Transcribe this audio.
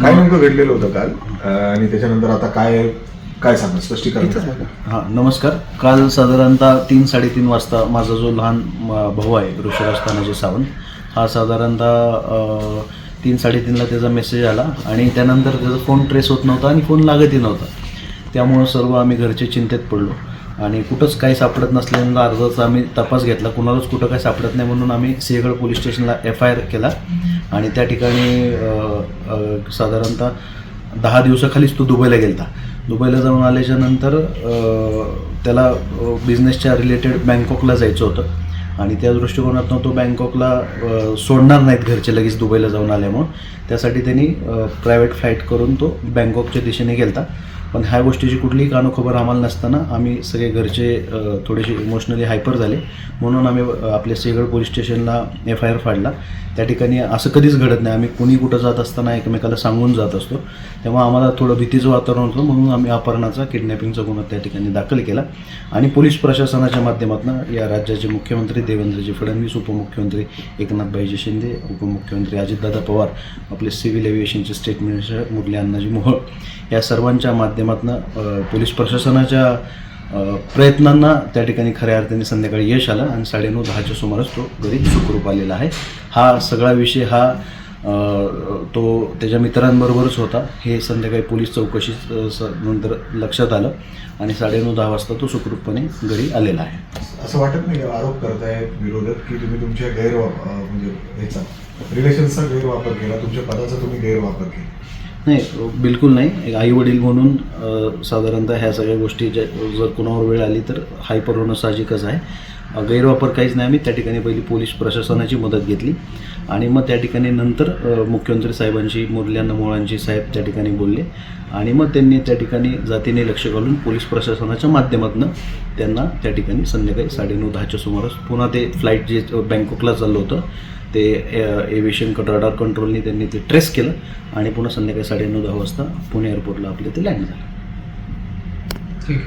काय नेमकं घडलेलं होतं काल? आणि त्याच्यानंतर आता काय काय सांगा स्पष्टीकरण करा. हां नमस्कार. काल साधारणतः तीन साडेतीन वाजता माझा जो लहान भाऊ आहे ऋषिराज तानाजी सावंत हा साधारणतः तीन साडेतीनला त्याचा मेसेज आला आणि त्यानंतर त्याचा फोन ट्रेस होत नव्हता आणि फोन लागतही नव्हता. त्यामुळं सर्व आम्ही घरचे चिंतेत पडलो. आणि कुठंच काही सापडत नसल्यामुळे अर्जाचा आम्ही तपास घेतला. कुणालाच कुठं काही सापडत नाही म्हणून आम्ही सिंहगड पोलीस स्टेशनला एफ आय आर केला. आणि त्या ठिकाणी साधारणतः दहा दिवसाखालीच तो दुबईला गेला दुबईला जाऊन आल्याच्यानंतर त्याला बिझनेसच्या रिलेटेड बँकॉकला जायचं होतं. आणि त्या दृष्टिकोनातून तो बँकॉकला सोडणार नाहीत घरचे लगेच दुबईला जाऊन आल्यामुळं त्यासाठी त्यांनी प्रायव्हेट फ्लाईट करून तो बँकॉकच्या दिशेने गेलता. पण ह्या गोष्टीची कुठलीही कानोखबर आम्हाला नसताना आम्ही सगळे घरचे थोडेसे इमोशनली हायपर झाले. म्हणून आम्ही आपल्या सिंहगड पोलीस स्टेशनला एफ आय आर फाडला. त्या ठिकाणी असं कधीच घडत नाही. आम्ही कुणी कुठं जात असताना एकमेकाला सांगून जात असतो. तेव्हा आम्हाला थोडं भीतीचं वातावरण होतं. म्हणून आम्ही अपहरणाचा किडनॅपिंगचा गुन्हा त्या ठिकाणी दाखल केला. आणि पोलीस प्रशासनाच्या माध्यमातून या राज्याचे मुख्यमंत्री देवेंद्रजी फडणवीस उपमुख्यमंत्री एकनाथभाईजी शिंदे उपमुख्यमंत्री अजितदादा पवार आपले सिव्हिल एव्हिएशनचे स्टेट मिनिस्टर मुरली अण्णाजी मोहोळ. या सर्वांच्या माध्यमातून पोलीस प्रशासनाच्या प्रयत्नांना त्या ठिकाणी खऱ्या अर्थाने संध्याकाळी यश आलं आणि साडेनऊ दहाच्या सुमारास तो घरी सुखरूप आलेला आहे. हा सगळा विषय हा तो त्याच्या मित्रांबरोबरच होता. हे संध्याकाळी पोलीस चौकशी नंतर लक्षात आलं आणि साडेनऊ दहा वाजता तो सुखरूपपणे घरी आलेला आहे. असं वाटत नाही का? आरोप करतायत विरोधक की तुम्ही तुमच्या गैरवापर म्हणजे ह्याचा रिलेशनचा गैरवापर केला तुमच्या पदाचा तुम्ही गैरवापर केला. नाही बिलकुल नाही. आई वडील म्हणून साधारणतः ह्या सगळ्या गोष्टी ज्या जर कुणावर वेळ आली तर हायपर होणं साहजिकच आहे गैरवापर काहीच नाही. आम्ही त्या ठिकाणी पहिली पोलीस प्रशासनाची मदत घेतली. आणि मग त्या ठिकाणी नंतर मुख्यमंत्री साहेबांशी मुरल्यांना मोळांची साहेब त्या ठिकाणी बोलले. आणि मग त्यांनी त्या ठिकाणी जातीने लक्ष घालून पोलीस प्रशासनाच्या माध्यमातून त्यांना त्या ठिकाणी संध्याकाळी साडेनऊ दहाच्या सुमारास पुन्हा ते फ्लाईट जे बँकॉकला चाललं होतं ते एव्हिएशन रडार कंट्रोलनी त्यांनी ते ट्रेस केलं आणि पुन्हा संध्याकाळी साडेनऊ दहा वाजता पुणे एअरपोर्टला आपले ते लँड झालं. ठीक